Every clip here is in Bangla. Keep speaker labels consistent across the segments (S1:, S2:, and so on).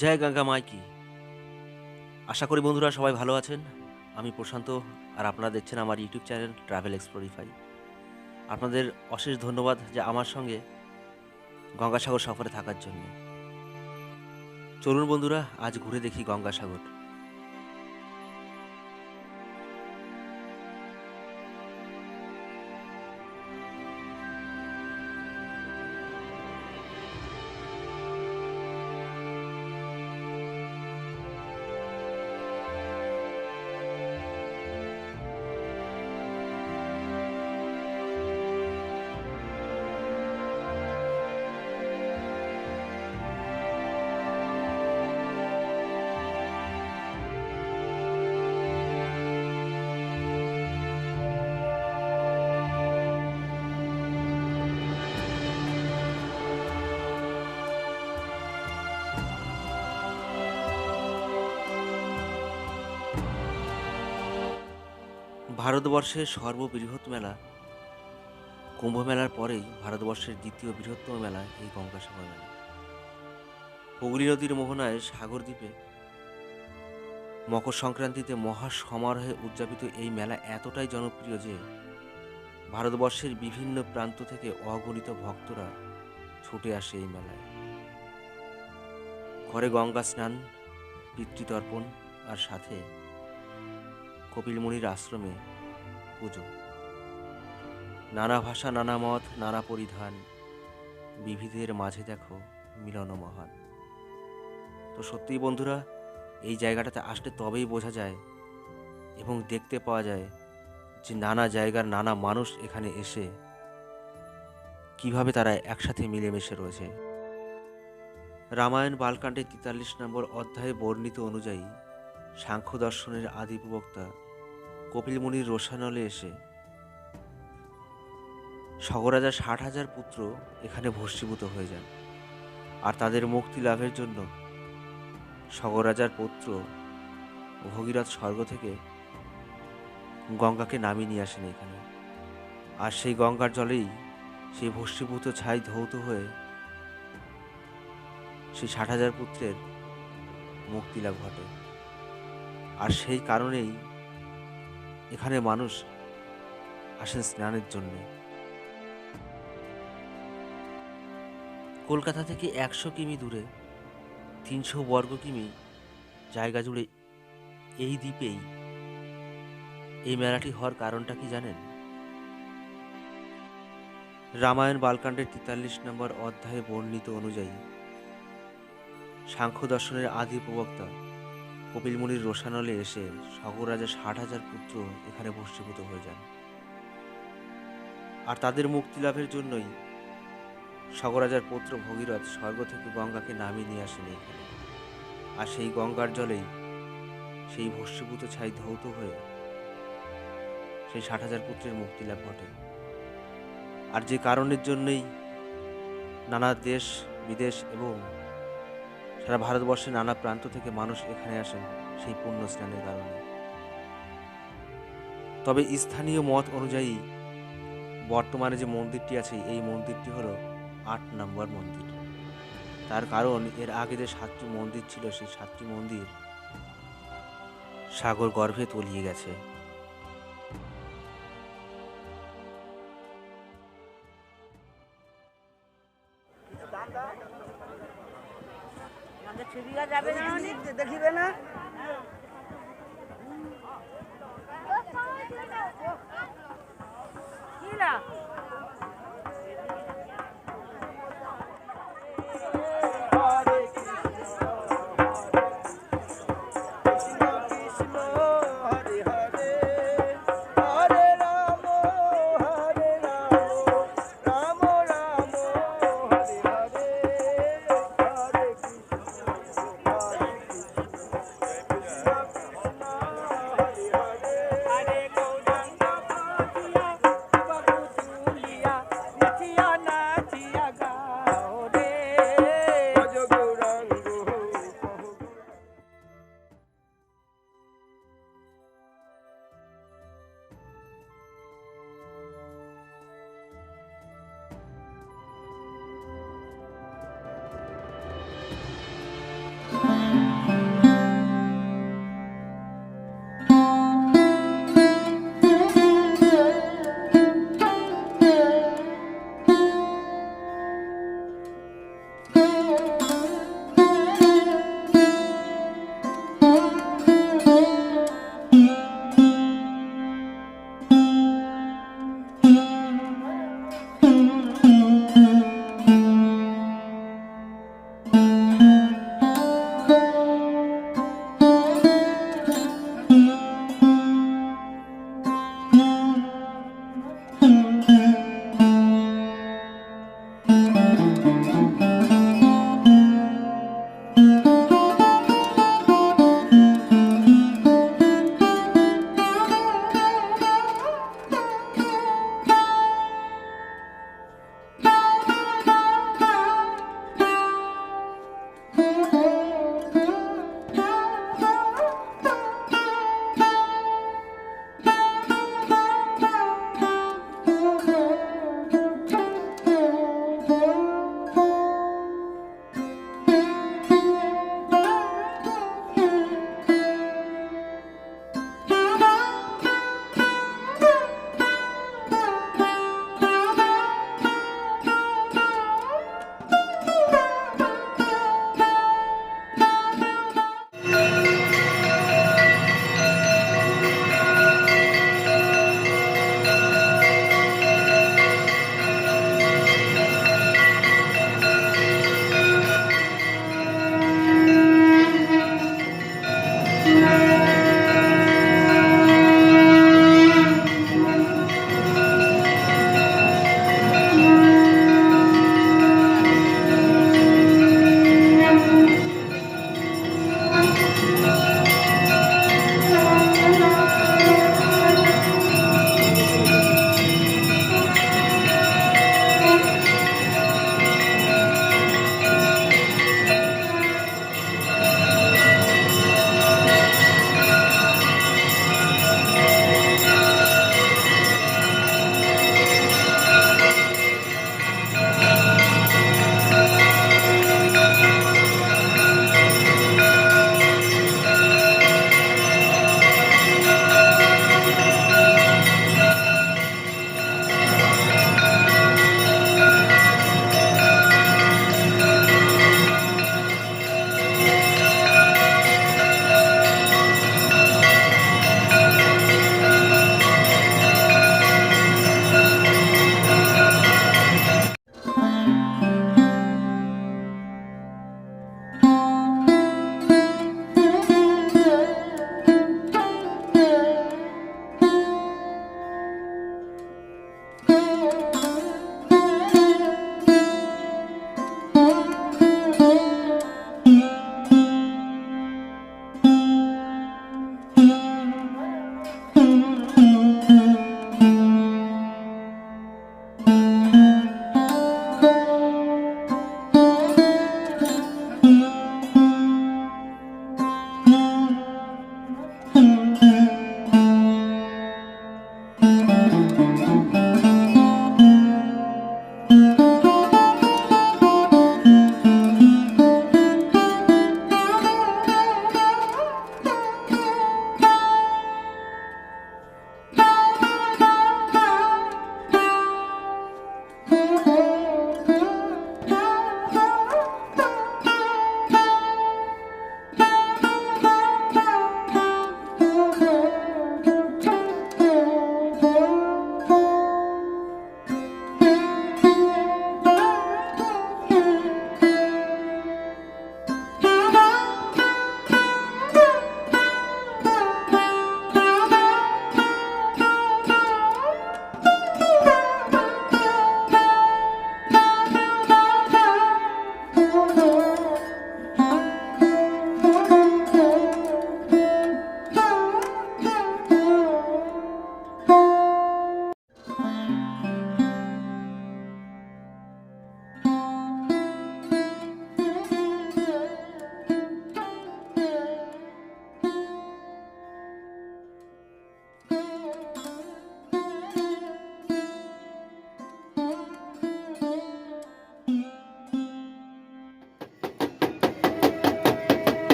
S1: জয় গঙ্গা মাই কি। আশা করি বন্ধুরা সবাই ভালো আছেন। আমি প্রশান্ত আর আপনারা দেখছেন আমার ইউটিউব চ্যানেল ট্রাভেল এক্সপ্লোরিফাই আপনাদের অশেষ ধন্যবাদ যে আমার সঙ্গে গঙ্গাসাগর সফরে থাকার জন্য। চলুন বন্ধুরা, আজ ঘুরে দেখি গঙ্গাসাগর। ভারতবর্ষের সর্ববৃহৎ মেলা। কুম্ভ মেলার পরেই ভারতবর্ষের দ্বিতীয় বৃহত্তম মেলা এই গঙ্গাসাগর মেলা। হুগলি নদীর মোহনায় সাগর দ্বীপে মকর সংক্রান্তিতে মহা সমারোহে উদযাপিত এই মেলা এতটাই জনপ্রিয় যে ভারতবর্ষের বিভিন্ন প্রান্ত থেকে অগণিত ভক্তরা ছুটে আসে এই মেলায়। ঘরে গঙ্গা স্নান, পিতৃতর্পণ আর সাথে কপিলমুনির আশ্রমে পুজো। নানা ভাষা, নানা মত, নানা পরিধান, বিবিধের মাঝে দেখো মিলন মহান। তো সত্যিই বন্ধুরা, এই জায়গাটাতে আসলে তবেই বোঝা যায় এবং দেখতে পাওয়া যায় যে নানা জায়গার নানা মানুষ এখানে এসে কীভাবে তারা একসাথে মিলেমিশে রয়েছে। রামায়ণ বালকাণ্ডের তেতাল্লিশ নম্বর অধ্যায়ে বর্ণিত অনুযায়ী সাংখ্য দর্শনের আদি প্রবক্তা কপিল মুনির রোশানলে এসে স্বগরাজার ষাট হাজার পুত্র এখানে ভস্মীভূত হয়ে যান। আর তাদের মুক্তি লাভের জন্য স্বগরাজার পুত্র ভগীরথ স্বর্গ থেকে গঙ্গাকে নামিয়ে নিয়ে আসেন এখানে। আর সেই গঙ্গার জলেই সেই ভস্মীভূত ছাই ধৌত হয়ে সেই ষাট হাজার পুত্রের মুক্তি লাভ ঘটে। আর সেই কারণেই এখানে মানুষ আসেন স্নানের জন্য। কলকাতা থেকে একশো কিমি দূরে, তিনশো বর্গ কিমি জায়গা জুড়ে এই দ্বীপেই এই মেলাটি হওয়ার কারণটা কি জানেন? রামায়ণ বালকাণ্ডের তেতাল্লিশ নম্বর অধ্যায়ে বর্ণিত অনুযায়ী সাংখ্য দর্শনের আদি প্রবক্তা কপিল মুনির রোশানলে এসে স্বগরাজা ষাট হাজার পুত্র এখানে ভস্মীভূত হয়ে যান। আর তাদের মুক্তি লাভের জন্যই স্বগরাজার পুত্র ভগীরথ স্বর্গ থেকে গঙ্গাকে নামিয়ে নিয়ে আসেন এখানে। আর সেই গঙ্গার জলেই সেই ভস্মীভূত ছাই ধৌত হয়ে সেই ষাট হাজার পুত্রের মুক্তি লাভ ঘটে। আর যে কারণের জন্যই নানা দেশ, বিদেশ এবং সারা ভারতবর্ষের নানা প্রান্ত থেকে মানুষ এখানে আসেন সেই পুণ্য স্নানের কারণে। তবে স্থানীয় মত অনুযায়ী বর্তমানে যে মন্দিরটি আছে, এই মন্দিরটি হল আট নম্বর মন্দির। তার কারণ এর আগে যে সাতটি মন্দির ছিল, সেই সাতটি মন্দির সাগর গর্ভে তলিয়ে গেছে।
S2: আমাদের যাবে না
S3: দেখিবে না।
S2: কি না?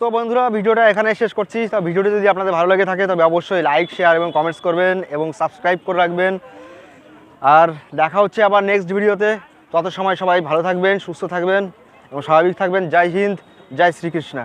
S2: তো বন্ধুরা, ভিডিওটা এখানে শেষ করছি। তো ভিডিওটি যদি আপনাদের ভালো লাগে থাকে, তবে অবশ্যই লাইক শেয়ার এবং কমেন্টস করবেন এবং সাবস্ক্রাইব করে রাখবেন। আর দেখা হচ্ছে আবার নেক্সট ভিডিওতে। তত সময় সবাই ভালো থাকবেন, সুস্থ থাকবেন এবং স্বাভাবিক থাকবেন। জয় হিন্দ, জয় শ্রীকৃষ্ণ।